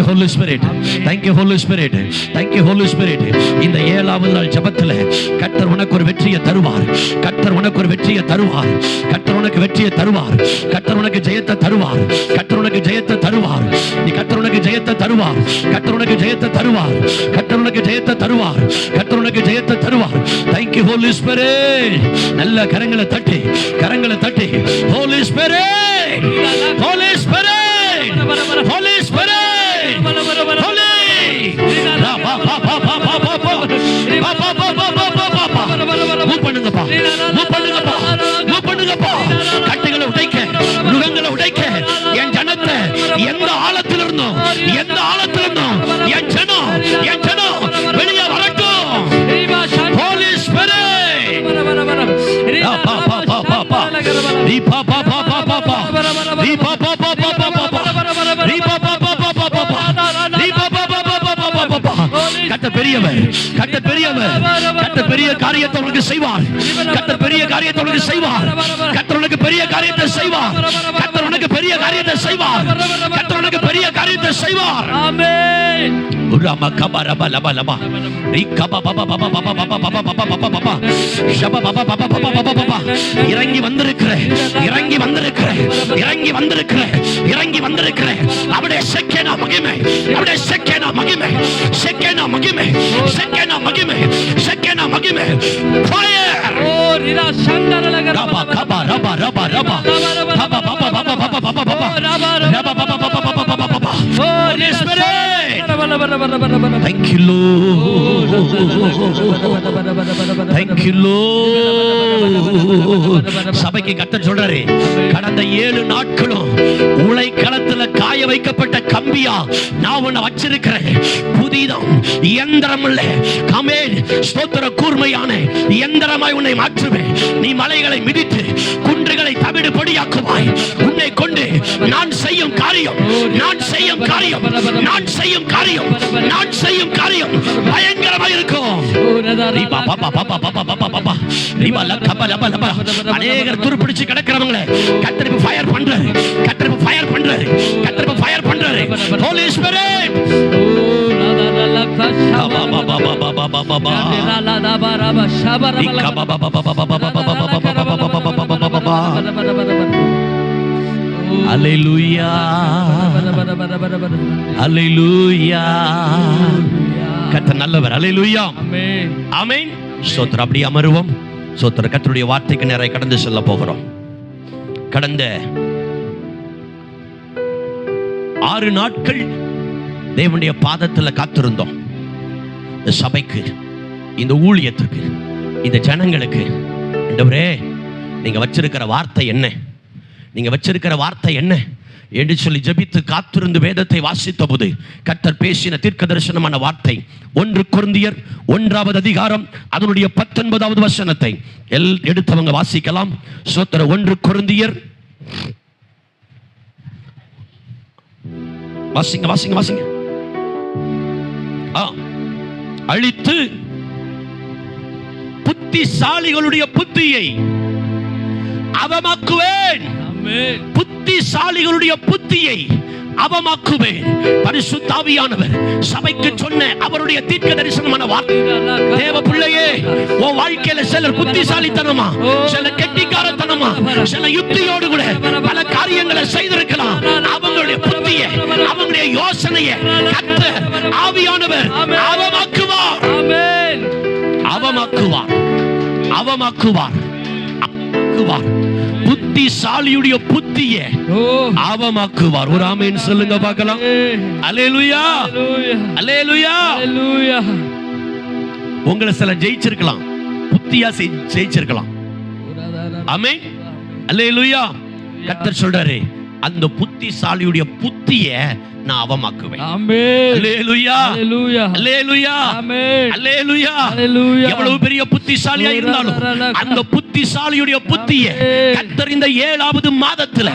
Thank you Holy Spirit thank you Holy Spirit thank you Holy Spirit இந்த ஏழாவது நாள் ஜபத்தில் கர்த்தர் உனக்கு ஒரு வெற்றியை தருவார் கர்த்தர் உனக்கு ஒரு வெற்றியை தருவார் கர்த்தர் உனக்கு வெற்றியை தருவார் கர்த்தர் உனக்கு ஜெயத்தை தருவார் கர்த்தர் உனக்கு ஜெயத்தை தருவார் நீ கர்த்தர் உனக்கு ஜெயத்தை தருவார் கர்த்தர் உனக்கு ஜெயத்தை தருவார் கர்த்தர் உனக்கு ஜெயத்தை தருவார் கர்த்தர் உனக்கு ஜெயத்தை தருவார் தேங்க்யூ ஹோலி ஸ்பிரிட் நல்ல கரங்களை தட்டி கரங்களை தட்டி Holy Spirit Holy Spirit Holy கத்த பெரியவர் கத்த பெரியவர் கத்த பெரிய காரியத்தை உனக்கு செய்வார். கத்த பெரிய காரியத்தை உனக்கு செய்வார். கத்த உனக்கு பெரிய காரியத்தை செய்வார். கத்த உனக்கு பெரிய காரியத்தை செய்வார். கத்த உனக்கு பெரிய காரியத்தை செய்வார். உரம கப ரப லப லப ரி கப பப பப பப பப பப பப பப பப ஷப பப பப பப பப பப இறங்கி வந்திருக்கிறேன் இறங்கி வந்திருக்கிறேன் இறங்கி வந்திருக்கிறேன் இறங்கி வந்திருக்கிறேன் அவருடைய செக்கேனா மகிமை அவருடைய செக்கேனா மகிமை செக்கேனா மகிமை செக்கேனா மகிமை செக்கேனா மகிமை fire Thank you, Lord. Thank you, Lord. சபைக்கு கத்த சொல்றாரு கடந்த ஏழு நாட்களும் உலை களத்துல காய வைக்கப்பட்ட கம்பியா நான் உன்னை வச்சிருக்கிறேன் புதிதம் இயந்திரம் இல்லை கமேல் ஸ்தோத்திர கூர்மையான இயந்திரமாய் உன்னை மாற்று மாற்றுவேன் நீ மலைகளை மிதித்து குன்றுகளை தவிடு பொடியாக்குவாய். உன்னை கொண்டு நான் செய்யும் காரியம் நான் செய்யும் காரியம் நான் செய்யும் காரியம் நான் செய்யும் காரியம் பயங்கரமா இருக்கும். அநேகர் துருப்பிடிச்சு கிடக்கிறவங்கள கத்திரிப்பு ஃபயர் பண்றாரு கத்திரிப்பு ஃபயர் பண்றாரு கத்திரிப்பு ஃபயர் பண்றாரு. ஹோலி அலையிலூயா அப்படி அமருவோம். சோத்திர கத்தருடைய வார்த்தைக்கு நிறைய கடந்து செல்ல போகிறோம். கடந்த ஆறு நாட்கள் தேவனுடைய பாதத்தில் காத்திருந்தோம். இந்த சபைக்கு இந்த ஊழியத்துக்கு இந்த ஜனங்களுக்கு ஆண்டவரே நீங்கள் வச்சிருக்கிற வார்த்தை என்ன? நீங்க வச்சிருக்கிற வார்த்தை என்ன? என்று சொல்லி ஜெபித்து காத்திருந்து வேதத்தை வாசித்த போது கத்தர் பேசின தீர்க்க தரிசனமான வார்த்தை ஒன்று குருந்தியர் ஒன்றாவது அதிகாரம் அதனுடைய பத்தொன்பதாவது வசனத்தை எல் எடுத்தவங்க வாசிக்கலாம். சோத்திர ஒன்று குருந்தியர். வாசிங்க வாசிங்க வாசிங்க. அழித்து புத்திசாலிகளுடைய புத்தியை அவமாக்குவேன். புத்திசாலிகளுடைய புத்தியை அவமாக்குவேன். பரிசுத்தாவியானவர். சபைக்கு சொன்ன அவருடைய தீர்க்க தரிசனமான வார்த்தை. தேவ பிள்ளையே உன் வாழ்க்கையில சிலர் புத்திசாலித்தனமா சில கெட்டிக்காரத்தனமா சில யுக்தியோடு கூட பல காரியங்களை செய்திருக்கலாம். அவங்களுடைய புத்திய அவங்களுடைய யோசனையை கர்த்தர் ஆவியானவர் அவமாக்குவார். அவமாக்குவார். அவமாக்குவார். அவமாக்குவார் புத்திசாலியுடைய புத்திய அவமாக்குவார் ஒரு ஆமேன் சொல்லுங்க பார்க்கலாம். அலேலுயா அலேலுயா உங்களை சில ஜெயிச்சிருக்கலாம். புத்தியா ஜெயிச்சிருக்கலாம். ஆமென். அல்லேலூயா. கர்த்தர் சொல்றாரு அந்த புத்திசாலியுடைய புத்திய நான் அவமாக்குவேன் எவ்வளவு பெரிய புத்திசாலியா இருந்தாலும் அந்த புத்திசாலியுடைய புத்திய கர்த்தர் இந்த ஏழாவது மாதத்துல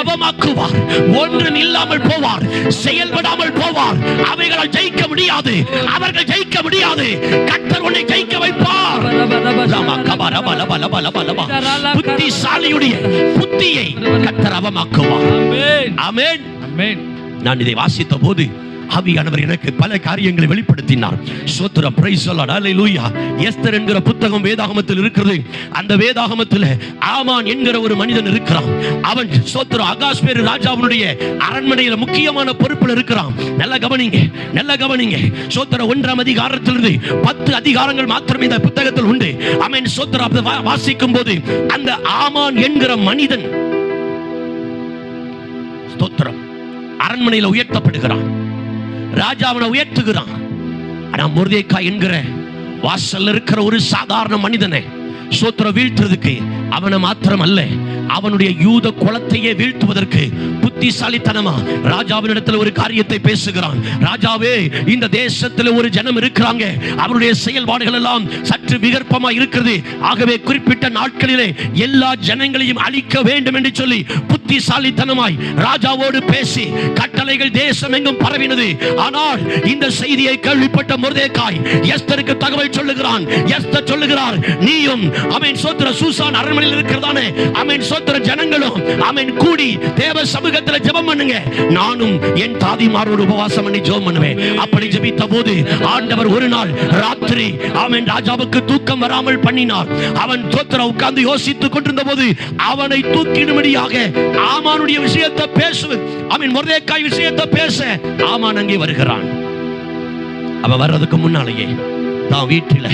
அவமாக்குவார். ஒன்று இல்லாமல் போவார். செயல்படாமல் போவார். அவைகளால் ஜெயிக்க முடியாது. அவர்கள் ஜெயிக்க முடியாது. கர்த்தர் உன்னை ஜெயிக்க வைப்பார். புத்திசாலியுடைய புத்தியை கர்த்தர் அவமாக்குவார். ஆமென். நான் இதை வாசித்த போது ஆவியானவர் எனக்கு பல காரியங்களை வெளிப்படுத்தினார். சோத்ர பிரைஸ் லூயா எஸ்தர் என்கிற புத்தகம் வேதாகமத்தில் இருக்கிறது. அந்த வேதாகமத்தில் ஆமான் என்கிற ஒரு மனிதன் இருக்கிறான். அவன் சோத்திரம் அகாஸ்பேரு ராஜாவுடைய அரண்மனையில முக்கியமான பொறுப்பில் இருக்கிறான். நல்ல கவனிங்க நல்ல கவனிங்க. சோத்திர ஒன்றாம் அதிகாரத்திலிருந்து பத்து அதிகாரங்கள் மாத்திரம் இந்த புத்தகத்தில் உண்டு. அவன் சோத்திர வாசிக்கும் போது அந்த ஆமான் என்கிற மனிதன். ஸ்தோத்திரம். அரண்மனையில் உயர்த்தப்படுகிறான். ராஜா அவனை உயர்த்துகிறான். ஆனா முருதேக்கா என்கிற வாசல்ல இருக்கிற ஒரு சாதாரண மனிதனை சோத்திர வீழ்த்துறதுக்கு அவனை மாத்திரம் அல்ல அவனுடைய யூத குலத்தையே வீழ்த்துவதற்கு புத்திசாலித்தனமா ராஜாவினிடத்தில் ஒரு காரியத்தை பேசுகிறான். ராஜாவே இந்த தேசத்தில் ஒரு ஜனம் இருக்கிறாங்க. அவருடைய செயல்பாடுகள் எல்லாம் சற்று விகற்பமா இருக்கிறது. ஆகவே குறிப்பிட்ட நாட்களிலே எல்லா ஜனங்களையும் அழிக்க வேண்டும் என்று சொல்லி புத்திசாலித்தனமாய் ராஜாவோடு பேசி கட்டளைகள் தேசம் எங்கும் பரவினது. ஆனால் இந்த செய்தியை கேள்விப்பட்ட முருதேக்காய் எஸ்தருக்கு தகவல் சொல்லுகிறான். எஸ்தர் சொல்லுகிறார் நீயும் அமேன் சோத்திர சூசான் அரண்மனையில் இருக்கிறதானே? அமேன் சோத்திர ஜனங்களும் அமேன் கூடி தேவ சமூக இடத்துல ஜெபம் பண்ணுங்க. நானும் என் தாதிமாரோடு உபவாசம் பண்ணி ஜெபம் பண்ணுவேன். அப்படி ஜெபித்த போது ஆண்டவர் ஒரு நாள் ராத்திரி அவன் ராஜாவுக்கு தூக்கம் வராமல் பண்ணினார். அவன் தோத்திர உட்கார்ந்து யோசித்துக் கொண்டிருந்த போது அவனை தூக்கிடும்படியாக ஆமானுடைய விஷயத்தை பேசு. அவன் முருதேக்காய் விஷயத்தை பேச ஆமான் அங்கே வருகிறான். அவன் வர்றதுக்கு முன்னாலேயே தான் வீட்டில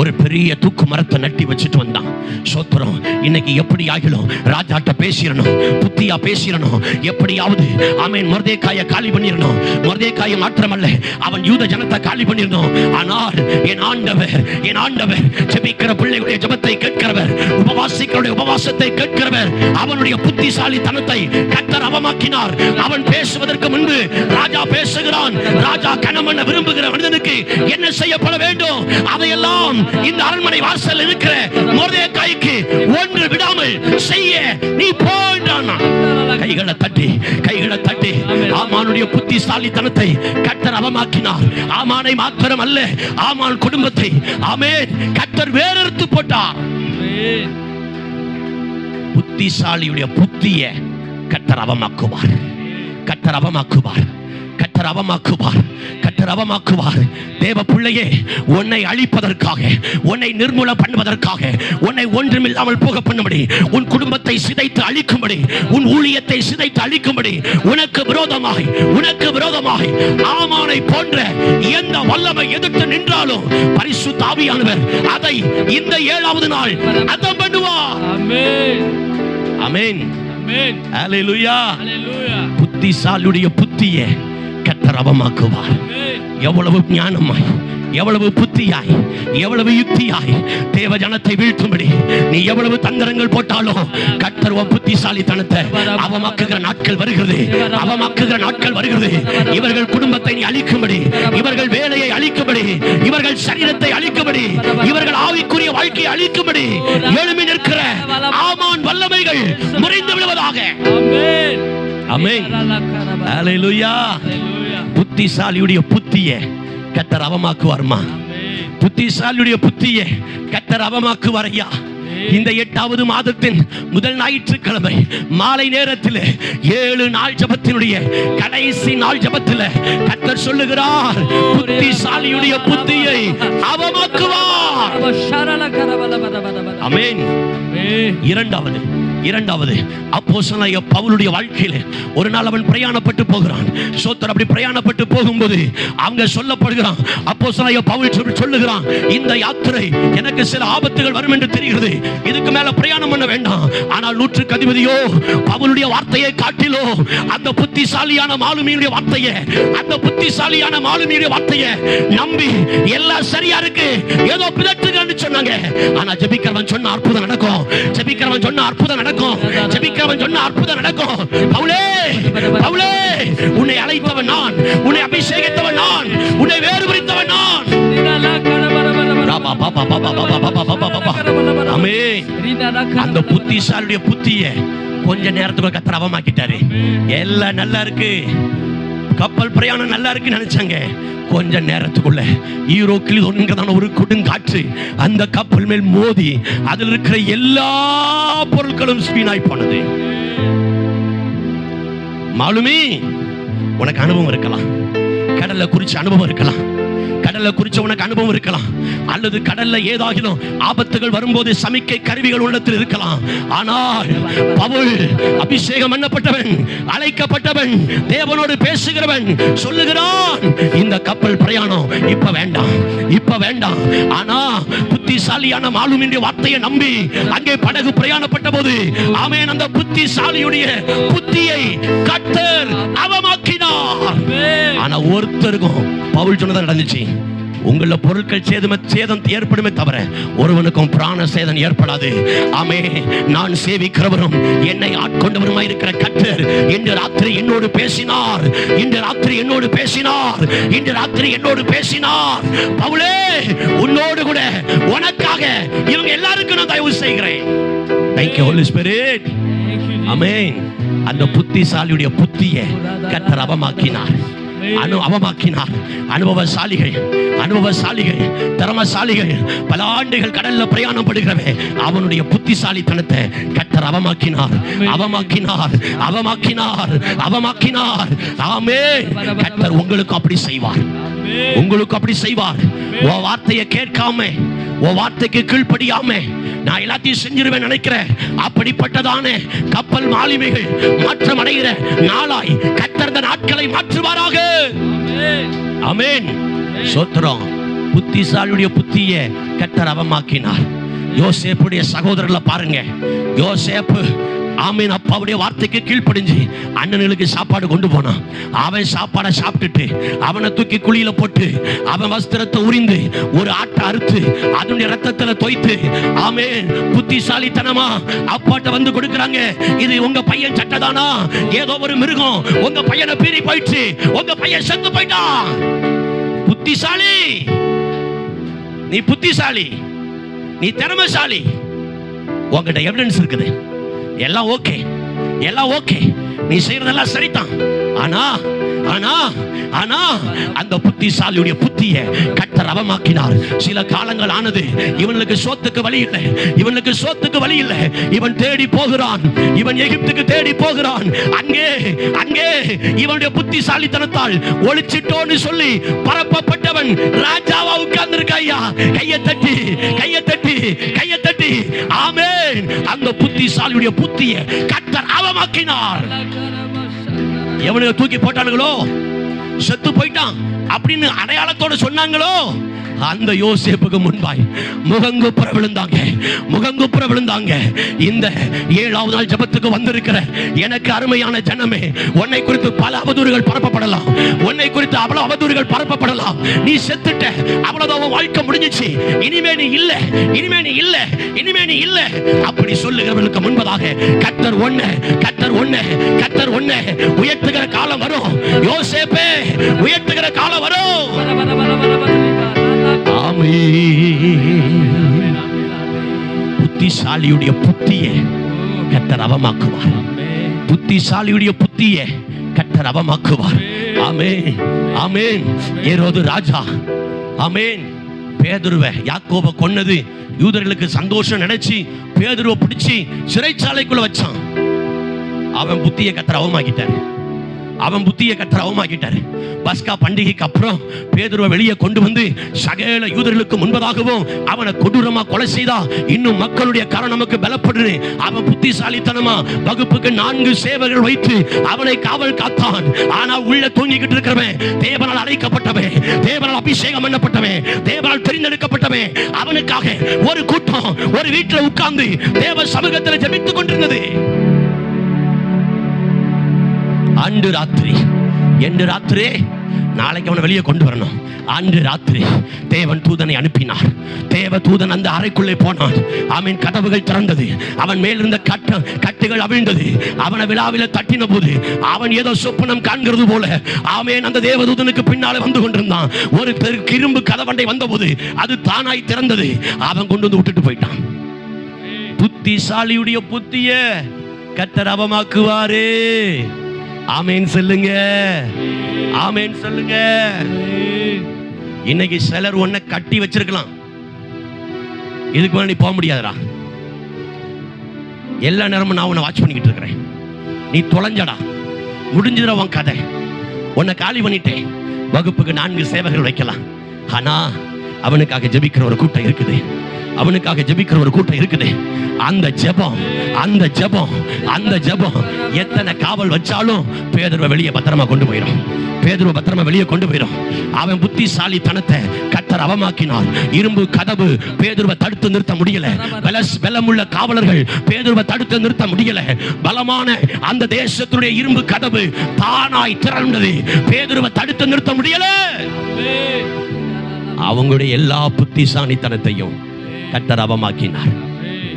ஒரு பெரிய தூக்கு மரத்தை நட்டி வச்சுட்டு வந்தான். சோத்திரம் இன்னைக்கு எப்படி ஆகிலும் ராஜாட்ட பேசிடணும் புத்தியா பேசிடணும் எப்படியாவது அவன் மொர்தேக்காய காலி பண்ணிடணும் மொர்தேக்காய மாத்திரமல்ல அவன் யூத ஜனத்தை காலி பண்ணிடணும் ஆனால் என் ஆண்டவர் என் ஆண்டவர் ஜெபிக்கிற பிள்ளைகளுடைய ஜெபத்தை கேட்கிறவர் உபவாசிகளுடைய உபவாசத்தை கேட்கிறவர் அவனுடைய புத்திசாலித்தனத்தை கத்தர் அவமாக்கினார். அவன் பேசுவதற்கு முன்பு ராஜா பேசுகிறான். ராஜா கணவன் விரும்புகிற மனிதனுக்கு என்ன செய்யப்பட வேண்டும்? அதையெல்லாம் இந்த அரண்மனை வாசல் இருக்கிற மொர்தேக்காய்க்கு ஒன்று விடாமல் செய்ய நீ போன்றான் கைகளை தட்டி கைகளை தட்டி ஆமானுடைய புத்திசாலித்தனத்தை கத்தர் அவமாக்கினார். ஆமானை மாத்திரம் அல்ல ஆமான் குடும்பத்தை. ஆமே கத்தர் வேறெடுத்து போட்டார். புத்திசாலியுடைய புத்திய கத்தர் அவமாக்குவார். கத்தர் அவமாக்குவார். கத்தர் அவமாக்குவார். கத்தர் அவமாக்குவார். தேவ பிள்ளையே உன்னை அழிப்பதற்காக உன்னை நிர்மூல பண்ணுவதற்காக உன்னை ஒன்றுமில்லாமல் போக பண்ணும்படி உன் குடும்பத்தை சிதைத்து அழிக்கும்படி உன் ஊழியத்தை சிதைத்து அழிக்கும்படி உனக்கு விரோதமாக உனக்கு விரோதமாக ஆமானை போன்ற எந்த வல்லமை எதிர்த்து நின்றாலும் பரிசு தாவியானவர் அதை இந்த ஏழாவது நாள் அதம் பண்ணுவார். அமேன் Hallelujah. புத்திசாலியுடைய புத்தியை பிரபமாக்குவார் எவ்வளவு ஞானமாய் எவ்வளவு புத்தியாய் எவ்வளவு யுக்தியாய் தேவ ஜனத்தை வீழ்த்தும்படி நீ எவ்வளவு தந்திரங்கள் போட்டாலும் கத்தர் புத்திசாலி புத்திசாலித்தனத்தை அவமாக்குகிற நாட்கள் வருகிறது அவமாக்குகிற நாட்கள் வருகிறது. இவர்கள் குடும்பத்தை நீ அழிக்கும்படி இவர்கள் வேலையை அழிக்கும்படி இவர்கள் சரீரத்தை அழிக்கும்படி இவர்கள் ஆவிக்குரிய வாழ்க்கையை அழிக்கும்படி எழுமி நிற்கிற ஆமான் வல்லமைகள் முறிந்து விடுவதாக. புத்திசாலியுடைய புத்திய கத்தர் அவமாக்குவார்மா. புத்திசாலியுடைய புத்திய கத்தர் அவமாக்குவார் ஐயா இந்த எட்டாவது மாதத்தின் முதல் ஞாயிற்றுக்கிழமை மாலை நேரத்தில் ஏழு நாள் ஜபத்தினுடைய கடைசி நாள் ஜபத்தில் கத்தர் சொல்லுகிறார் புத்திசாலியுடைய புத்தியை அவமாக்குவார். இரண்டாவது இரண்டாவது அப்போஸ்தலனாகிய பவுலுடைய வாழ்க்கையில ஒரு நாள் அவன் பிரயாணப்பட்டு போகிறான். சோத்தர் அப்படி பிரயாணப்பட்டு போகும்போது அவங்க சொல்லப்படுகிறான் அப்போ பவுல் சொல்லுகிறான் இந்த யாத்திரை எனக்கு சில ஆபத்துகள் வரும் என்று தெரிகிறது. இதுக்கு மேல பிரயாணம் பண்ண வேண்டாம். ஆனால் நூற்று கதிபதியோ பவுலுடைய வார்த்தையை காட்டிலோ அந்த புத்திசாலியான மாலுமியுடைய வார்த்தையை அந்த புத்திசாலியான மாலுமியுடைய வார்த்தையை நம்பி எல்லாம் சரியா இருக்கு. ஏதோ பிதற்றுங்கன்னு சொன்னாங்க. ஆனா ஜபிக்கிறவன் சொன்ன அற்புதம் நடக்கும். ஜபிக்கிறவன் சொன்ன அற்புதம் நடக்கும். ஜெபிக்கிறவன் சொன்ன அற்புதம் நடக்கும். பவுலே பவுலே உன்னை அழைத்தவன் நான். உன்னை அபிஷேகித்தவன் நான். உன்னை வேறு குறித்தவன் நான் பாபா, பாபா. அந்த புத்திசாலியுடைய புத்திய கொஞ்ச நேரத்துக்குள்ள கத்திர அவமாக்கிட்டாரு. எல்லாம் நல்லா இருக்கு. கப்பல் பிரயாணம் நல்லா இருக்குன்னு நினைச்சாங்க. கொஞ்ச நேரத்துக்குள்ள ஈரோக்கில் ஒன்றுதான ஒரு கொடுங்காற்று. அந்த கப்பல் மேல் மோதி அதில் இருக்கிற எல்லா பொருட்களும் ஸ்பீனாய் போனது. மாலுமி உனக்கு அனுபவம் இருக்கலாம். கடல்ல குறிச்ச அனுபவம் இருக்கலாம். கடல்ல குறிச்ச உனக்கு அனுபவம் இருக்கலாம். அல்லது கடல்ல ஏதாகிலும் ஆபத்துகள் வரும்போது சமிக்கை கருவிகள் உள்ளத்தில் இருக்கலாம். ஆனால் பவுல் அபிஷேகம் பண்ணப்பட்டவன் அழைக்கப்பட்டவன் தேவனோடு பேசுகிறவன் சொல்லுகிறான் இந்த கப்பல் பிரயாணம் இப்ப வேண்டாம் இப்ப வேண்டாம். ஆனா புத்திசாலியான மாலுமின்ற வார்த்தையை நம்பி அங்கே படகு பிரயாணப்பட்ட போது ஆமென் அந்த புத்திசாலியுடைய புத்தியை கத்தர் அவமாக்கினார். ஆனா ஒருத்தருக்கும் பவுல் சொன்னதான் நடந்துச்சு. உங்கள பொருட்கள் சேதமே சேதம் ஏற்படுமே தவிர ஒருவனுக்கும் பிராண சேதம் ஏற்படாது. ஆமே நான் சேவிக்கிறவரும் என்னை ஆட்கொண்டவருமாய் இருக்கிற கற்றர் இன்று ராத்திரி என்னோடு பேசினார். இன்று ராத்திரி என்னோடு பேசினார். இன்று ராத்திரி என்னோடு பேசினார். பவுலே உன்னோடு கூட உனக்காக இவங்க எல்லாருக்கும் நான் தயவு செய்கிறேன். Thank you Holi spirit. அமேன் அந்த புத்திசாலியுடைய புத்தியை கத்தர் அவமாக்கினார். அனு அவமாக்கினார் அனுபவசாலிகள் அனுபவசாலிகள் திறமசாலிகள் பல ஆண்டுகள் கடல்ல பிரயாணம் படுகிறவே அவனுடைய புத்திசாலித்தனத்தை கத்தர் அவமாக்கினார். அவமாக்கினார் அவமாக்கினார் அவமாக்கினார். ஆமே கத்தர் உங்களுக்கு அப்படி செய்வார். உங்களுக்கு அப்படி செய்வார். வார்த்தையை கேட்காம உன் வார்த்தைக்கு கீழ்ப்படியாம நான் எல்லாத்தையும் செஞ்சிருவேன் நினைக்கிறேன் அப்படிப்பட்டதான கப்பல் மாலுமிகள் மாற்றம் அடைகிற நாளாய் கத்தர்ந்த நாட்களை மாற்றுவாராக. அமேன் சோத்திரம் புத்திசாலியுடைய புத்திய கத்தர் அவமாக்கினார். யோசேப்புடைய சகோதரர்களை பாருங்க. யோசேப்பு ஆமீன். அப்பாவுடைய வார்த்தைக்கு கீழ்ப்படிஞ்சு அண்ணனுக்கு சாப்பாடு கொண்டு போனான். அவன் சாப்பாடை சாப்பிட்டுட்டு அவனை தூக்கி குழியில போட்டு அவன் வஸ்திரத்தை உரிந்து ஒரு ஆட்டை அறுத்து அதனுடைய ரத்தத்துல தோய்த்து ஆமேன். புத்திசாலித்தனமா அப்பாட்ட வந்து கொடுக்கறாங்க. இது உங்க பையன் சட்டதானா? ஏதோ ஒரு மிருகம் உங்க பையனை பீறி போயிடுச்சு. உங்க பையன் செத்து போயிட்டான் புத்திசாலி. நீ புத்திசாலி. நீ திறமைசாலி. உங்ககிட்ட எவிடன்ஸ் இருக்குது. எல்லாம் ஓகே எல்லாம் ஓகே நீ செய்யறதெல்லாம் சரிதான் ஆனா ஆனா ஆனா அந்த புத்திசாலியுடைய புத்திய கத்தர் அவமாக்கினார். சில காலங்கள் ஆனது இவனுக்கு சோத்துக்கு வழி இல்லை. இவனுக்கு சோத்துக்கு வழி இல்லை. இவன் தேடி போகிறான். இவன் எகிப்துக்கு தேடி போகிறான். அங்கே அங்கே இவனுடைய புத்திசாலித்தனத்தால் ஒளிச்சிட்டோன்னு சொல்லி பரப்பப்பட்டவன் ராஜாவா உட்கார்ந்து ஐயா. கையை தட்டி கையை தட்டி கையை தட்டி. ஆமென். அந்த புத்திசாலியுடைய புத்திய கத்தர் அவமாக்கினார். எவனுக்கு தூக்கி போட்டானுங்களோ? செத்து போயிட்டான் அப்படின்னு அடையாளத்தோடு சொன்னாங்களோ? அந்த யோசிப்புக்கு முன்பாய் முகங்குப்புற விழுந்தாங்க. முகங்குப்புற விழுந்தாங்க. இந்த ஏழாவது நாள் ஜெபத்துக்கு வந்திருக்கிற எனக்கு அருமையான ஜனமே உன்னை குறித்து பல அவதூறுகள் பரப்பப்படலாம். உன்னை குறித்து அவ்வளவு அவதூறுகள் பரப்பப்படலாம். நீ செத்துட்ட. அவ்வளவுதான் வாழ்க்கை முடிஞ்சிச்சு. இனிமே நீ இல்ல. இனிமே நீ இல்ல. இனிமே நீ இல்ல. அப்படி சொல்லுகிறவர்களுக்கு முன்பதாக கத்தர் ஒண்ணு கத்தர் ஒண்ணு கத்தர் ஒண்ணு. உயர்த்துகிற காலம் வரும். யோசேப்பே உயர்த்துகிற காலம் வரும். ஆமே. புத்திசாலியுடைய புத்தியை கத்தர் அவமாக்குவார். புத்திசாலியுடைய புத்தியை கத்தர் அவமாக்குவார். ஆமேன் ஆமேன். ஏரோது ராஜா. ஆமேன். பேதுருவ யாக்கோப கொன்னது. யூதர்களுக்கு சந்தோஷம் நினைச்சு பேதுருவை பிடிச்சி சிறைச்சாலைக்குள்ள வச்சான். அவன் புத்தியை கத்தர் அவமாக்கிட்டார். அவன் புத்தியை கத்தர் அவமாக்கிட்டாரு. பஸ்கா பண்டிகைக்கு அப்புறம் பேதுருவை வெளியே கொண்டு வந்து சகல யூதர்களுக்கு முன்பதாகவும் அவனை கொடூரமா கொலை செய்தா. இன்னும் மக்களுடைய கரம் நமக்கு பலப்படுது. அவன் புத்திசாலித்தனமா வகுப்புக்கு நான்கு சேவர்கள் வைத்து அவனை காவல் காத்தான். ஆனா உள்ள தூங்கிக்கிட்டு இருக்கிறவன் தேவனால் அழைக்கப்பட்டவன் தேவனால் அபிஷேகம் பண்ணப்பட்டவன் தேவனால் தெரிந்தெடுக்கப்பட்டவன். அவனுக்காக ஒரு கூட்டம் ஒரு வீட்டில் உட்கார்ந்து தேவ சமூகத்தில் ஜபித்துக் கொண்டிருந்தது. அன்று ராத்திரி. என்று ராத்திரே நாளைக்கு அவனை வெளியே கொண்டு வரணும். அன்று ராத்திரி தேவன் தூதனை அனுப்பினார். தேவ தூதன் அந்த அறைக்குள்ளே போனான். அவன் கதவுகள் திறந்தது. அவன் மேல் இருந்த கட்ட கட்டுகள் அவிழ்ந்தது. அவனை விழாவில தட்டின போது அவன் ஏதோ சொப்பனம் காண்கிறது போல. அவன் அந்த தேவதூதனுக்கு பின்னாலே வந்து கொண்டிருந்தான். ஒரு தெரு இரும்பு கதவண்டை வந்தபோது அது தானாய் திறந்தது. அவன் கொண்டு வந்து விட்டுட்டு போயிட்டான். புத்திசாலியுடைய புத்திய கத்தர் அவமாக்குவாரே. ஆமேன் சொல்லுங்க. ஆமேன் சொல்லுங்க. இன்னைக்கு சிலர் ஒன்ன கட்டி வச்சிருக்கலாம். இதுக்கு மேல நீ போக முடியாதுடா. எல்லா நேரமும் நான் உன்னை வாட்ச் பண்ணிக்கிட்டு இருக்கிறேன். நீ தொலைஞ்சடா. முடிஞ்சிட உன் கதை. உன்னை காலி பண்ணிட்டேன். வகுப்புக்கு நான்கு சேவகர்கள் வைக்கலாம். ஆனா அவனுக்காக ஜெபிக்கிற ஒரு கூட்டம் இருக்குது. அவனுக்காக ஜெபிக்கிற ஒரு கூட்டம் இருக்குது. அந்த ஜெபம் அந்த ஜெபம் அந்த ஜெபம். எத்தனை காவல் வச்சாலும் பேதுருவை வெளியே பத்திரமா கொண்டு போயிடும் பேதுருவை பத்திரமா வெளியே கொண்டு போயிடும் அவன் புத்திசாலித்தனத்தை கத்தர் அவமாக்கினார். இரும்பு கதவு பேதுருவை தடுத்து நிறுத்த முடியல. பலஸ் பலமுள்ள காவலர்கள் பேதுருவை தடுத்து நிறுத்த முடியல. பலமான அந்த தேசத்துடைய இரும்பு கதவு தானாய் திறந்தது. பேதுருவை தடுத்து நிறுத்த முடியல. அவங்களுடைய எல்லா புத்திசாலித்தனத்தையும் கத்தர் அவமாக்கினார்.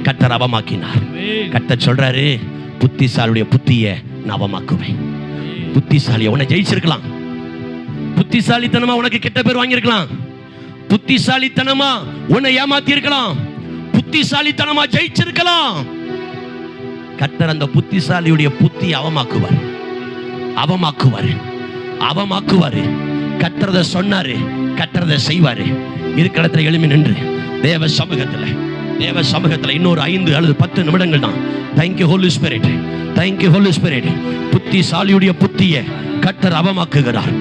கத்தர் அவமாக்கினார். கத்தர் சொல்றாரு புத்திசாலியுடைய புத்திய நான் அவமாக்குவேன். புத்திசாலிய உன்னை ஜெயிச்சிருக்கலாம். புத்திசாலித்தனமா உனக்கு கெட்ட பேர் வாங்கியிருக்கலாம். புத்திசாலித்தனமா உன்னை ஏமாத்தி இருக்கலாம் புத்திசாலித்தனமா ஜெயிச்சிருக்கலாம். கத்தர் அந்த புத்திசாலியுடைய புத்தி அவமாக்குவார். அவமாக்குவார். அவமாக்குவார். கத்துறத சொன்னாரு. கத்துறத செய்வாரு. இருக்கிற இடத்துல எழுமி நின்று தேவ சமூகத்தில் தேவ சமூகத்தில் இன்னொரு ஐந்து அல்லது பத்து நிமிடங்கள் தான். Thank you Holy Spirit thank you Holy Spirit புத்திசாலியுடைய புத்தியை கட்டர் அவமாக்குகிறார்.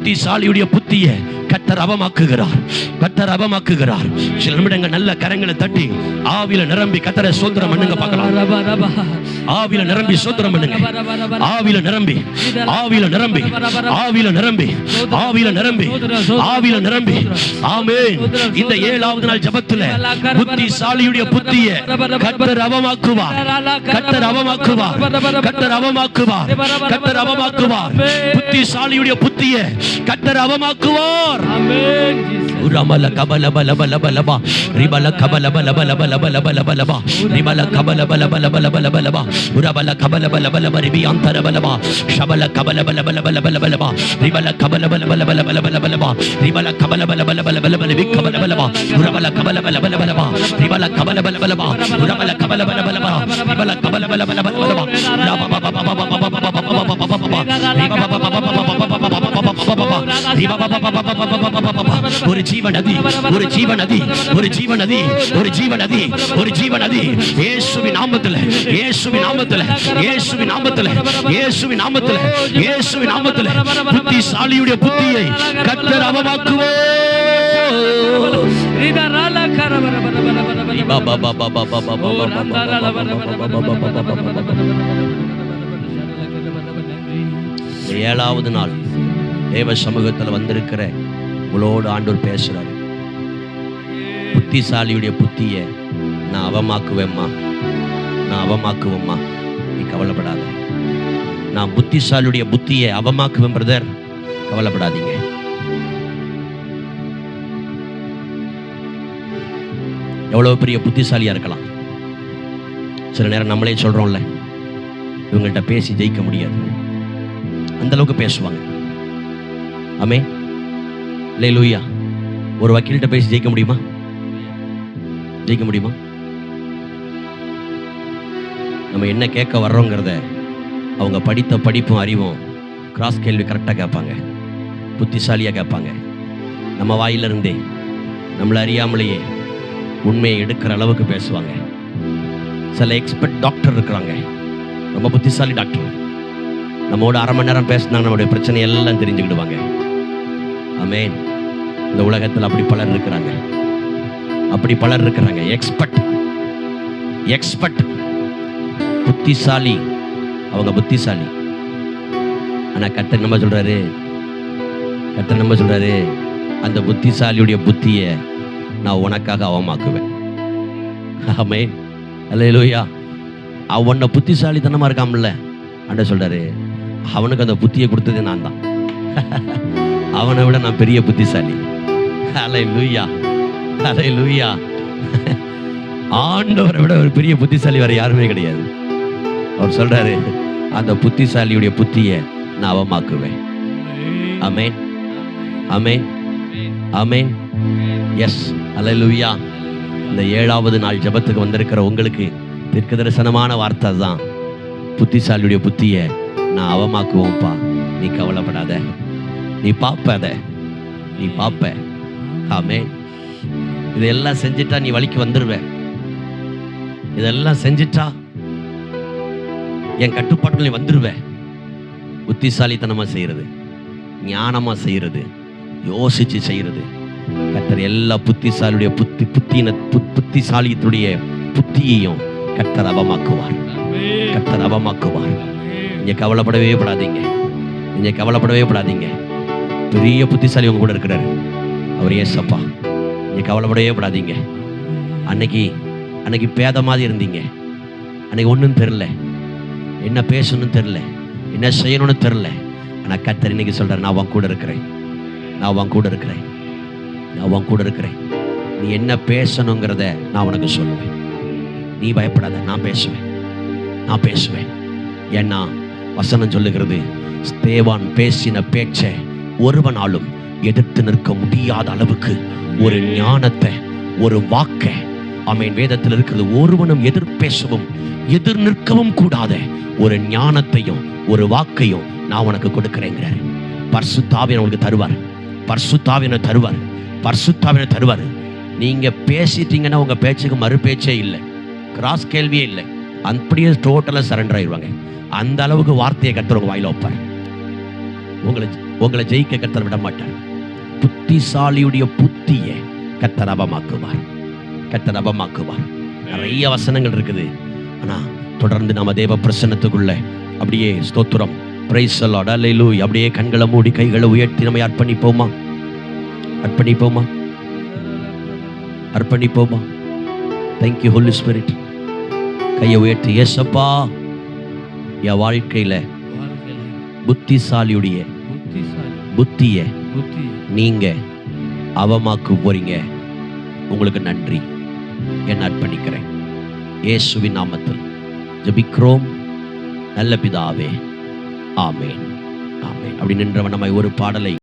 புத்திசாலியுடைய புத்திய கத்தர் அவமாக்குகிறார். கத்தர் அவமாக்குகிறார். சில நிமிடங்கள் நல்ல கரங்களை தட்டி ஆவில நிரம்பி கத்தரை சுதந்திரம் பண்ணுங்க பார்க்கலாம். ஆவில நிரம்பி சுதந்திரம் பண்ணுங்க. ஆவில நிரம்பி ஆவில நிரம்பி ஆவில நிரம்பி ஆவில நிரம்பி ஆவில நிரம்பி. ஆமே இந்த ஏழாவது நாள் ஜபத்துல புத்திசாலியுடைய புத்திய கத்தர் அவமாக்குவார். கத்தர் அவமாக்குவார். கத்தர் அவமாக்குவார். கத்தர் அவமாக்குவார். புத்திசாலியுடைய புத்திய கர்த்தர் அவமாக்குவார் உரமல கபல பல பல பல பா ரிபல கபல பல பல பல பல பல பல பா ரிபல கபல பல பல பல பல பல பா உரபல கபல பல பல பல ரிபி அந்தர பல பா ஷபல கபல பல பல பல பல பல பா ரிபல கபல பல பல பல பல பல பல பா ரிபல கபல பல பல பல பல பல விக்க பல பல பா உரபல கபல பல பல பல பா ரிபல கபல பல பல பா உரபல கபல பல பல பா ரிபல கபல பல பல பல பல ஒரு ஜீவ நதி ஒரு ஜீவ நதி ஒரு ஜீவ நதி ஒரு ஜீவ நதி ஒரு ஜீவ நதி இயேசுவின் நாமத்துல இயேசுவின் நாமத்துல இயேசுவின் நாமத்துல இயேசுவின் நாமத்துல இயேசுவின் நாமத்துல புத்திசாலியுடைய புத்தியை கத்தர் அவமாக்குவோ ஏழாவது நாள் தேவ சமூகத்தில் வந்திருக்கிற உங்களோடு ஆண்டோர் பேசுறாரு. புத்திசாலியுடைய புத்திய நான் அவமாக்குவேம்மா. நான் அவமாக்குவேம்மா. நீ கவலைப்படாத. நான் புத்திசாலியுடைய புத்தியை அவமாக்குவேன் பிரதர். கவலைப்படாதீங்க. எவ்வளவு பெரிய புத்திசாலியா இருக்கலாம். சில நேரம் நம்மளே சொல்றோம்ல இவங்கள்ட்ட பேசி ஜெயிக்க முடியாது. அந்த அளவுக்கு பேசுவாங்க. அமே லே லூயா ஒரு வக்கீல்கிட்ட பேசி ஜெயிக்க முடியுமா? ஜெயிக்க முடியுமா? நம்ம என்ன கேட்க வர்றோங்கிறத அவங்க படித்த படிப்பும் அறிவும் கிராஸ் கேள்வி கரெக்டாக கேட்பாங்க. புத்திசாலியாக கேட்பாங்க. நம்ம வாயிலிருந்தே நம்மளை அறியாமலேயே உண்மையை எடுக்கிற அளவுக்கு பேசுவாங்க. சில எக்ஸ்பர்ட் டாக்டர் இருக்கிறாங்க. ரொம்ப புத்திசாலி டாக்டர் நம்மோட அரை மணி நேரம் பேசினாங்க நம்மளுடைய பிரச்சனை எல்லாம் தெரிஞ்சுக்கிடுவாங்க. அமேன் இந்த உலகத்தில் அப்படி பலர் இருக்கிறாங்க. அப்படி பலர் இருக்கிறாங்க. எக்ஸ்பர்ட் எக்ஸ்பர்ட் புத்திசாலி. அவங்க புத்திசாலி. ஆனால் கர்த்தர் நம்ம சொல்றாரு? கர்த்தர் நம்ம சொல்றாரு? அந்த புத்திசாலியுடைய புத்தியை நான் உனக்காக அவமாக்குவேன். ஆமே அல்லேலூயா அவனை புத்திசாலித்தனமா இருக்காமல்ல அண்ட சொல்றாரு அவனுக்கு அந்த புத்தியை கொடுத்தது நான் தான் அவனை விட நான் பெரிய புத்திசாலி. அலை லூயா அலை லூயா ஆண்டவரை விட ஒரு பெரிய புத்திசாலி வேற யாருமே கிடையாது. அவர் சொல்றாரு அந்த புத்திசாலியுடைய புத்தியை நான் அவமாக்குவேன். அமேன் அமேன் அமேன் எஸ் அலை லூயா இந்த ஏழாவது நாள் ஜெபத்துக்கு வந்திருக்கிற உங்களுக்கு தெற்கு தரிசனமான வார்த்தை தான் புத்திசாலியுடைய புத்தியை நான் அவமாக்குவோம்ப்பா. நீ கவலைப்படாத. நீ பார்ப்ப அதை நீ பார்ப்ப ஆமே இதெல்லாம் செஞ்சிட்டா நீ வழிக்கு வந்துடுவ இதெல்லாம் செஞ்சிட்டா என் கட்டுப்பாட்டில் நீ வந்துடுவ புத்திசாலித்தனமா செய்யறது ஞானமா செய்யறது யோசிச்சு செய்யறது. கத்தர் எல்லா புத்திசாலியுடைய புத்தி புத்தின புத்- புத்திசாலியத்துடைய புத்தியையும் கத்தர் அவமாக்குவார். கத்தர் அவமாக்குவார். ஆமென். கவலைப்படவே படாதீங்க. நீங்க கவலைப்படவே படாதீங்க. பெரிய புத்திசாலி உங்க கூட இருக்கிறாரு. அவர் ஏசப்பா நீங்க கவலைப்படவே படாதீங்க. அன்னைக்கு அன்னைக்கு பேத மாதிரி இருந்தீங்க. அன்னைக்கு ஒன்றும் தெரில என்ன பேசணும்னு தெரில என்ன செய்யணும்னு தெரில ஆனால் கத்தர் இன்னைக்கு சொல்றேன் நான் உன் கூட இருக்கிறேன். நான் உன் கூட இருக்கிறேன். நான் உன் கூட இருக்கிறேன். நீ என்ன பேசணுங்கிறத நான் உனக்கு சொல்லுவேன். நீ பயப்படாத நான் பேசுவேன். நான் பேசுவேன். ஏன்னா வசனம் சொல்லுகிறது ஸ்தேவான் பேசின பேச்சை ஒருவனாலும் எதிர்த்து நிற்க முடியாத அளவுக்கு ஒரு ஞானத்தை ஒரு வாக்க ஆமென் வேதத்தில் இருக்கிறது ஒருவனும் எதிர் பேசவும் எதிர் நிற்கவும் கூடாத ஒரு ஞானத்தையும் ஒரு வாக்கையும் நான் உனக்கு கொடுக்கிறேங்கிறார். பர்சுத்தாவின் உங்களுக்கு தருவார். பர்சுத்தாவினை தருவார். பர்சுத்தாவினை தருவார். நீங்க பேசிட்டீங்கன்னா உங்க பேச்சுக்கு மறு பேச்சே இல்லை. கிராஸ் கேள்வியே இல்லை. அப்படியே டோட்டலாக சரண்டர் ஆயிடுவாங்க. அந்த அளவுக்கு வார்த்தையை கத்துறவங்க வாயில வைப்பார். உங்களை உங்களை ஜெயிக்க கத்தர் விட மாட்டார். புத்திசாலியுடைய புத்தியை கத்தர் அவமாக்குவார். கத்தர் அவமாக்குவார். நிறைய வசனங்கள் இருக்குது. ஆனா தொடர்ந்து நம்ம தேவ பிரசன்னத்துக்குள்ள அப்படியே ஸ்தோத்திரம். பிரைஸ் அடலையிலு அப்படியே கண்களை மூடி கைகளை உயர்த்தி நம்ம அர்ப்பணிப்போமா? அர்ப்பணிப்போமா? அர்ப்பணிப்போமா? தேங்க்யூ ஹோலி ஸ்பிரிட் கையை உயர்த்தி ஏசப்பா என் வாழ்க்கையில புத்திசாலியுடைய புத்திய நீங்க அவமாக்கு போறீங்க. உங்களுக்கு நன்றி. என்ன அர்ப்பணிக்கிறேன். இயேசுவின் நாமத்தில் ஜெபிக்கிறோம். நல்ல பிதாவே ஆமேன். ஆமேன். அப்படி நின்றவன் நம்ம ஒரு பாடலை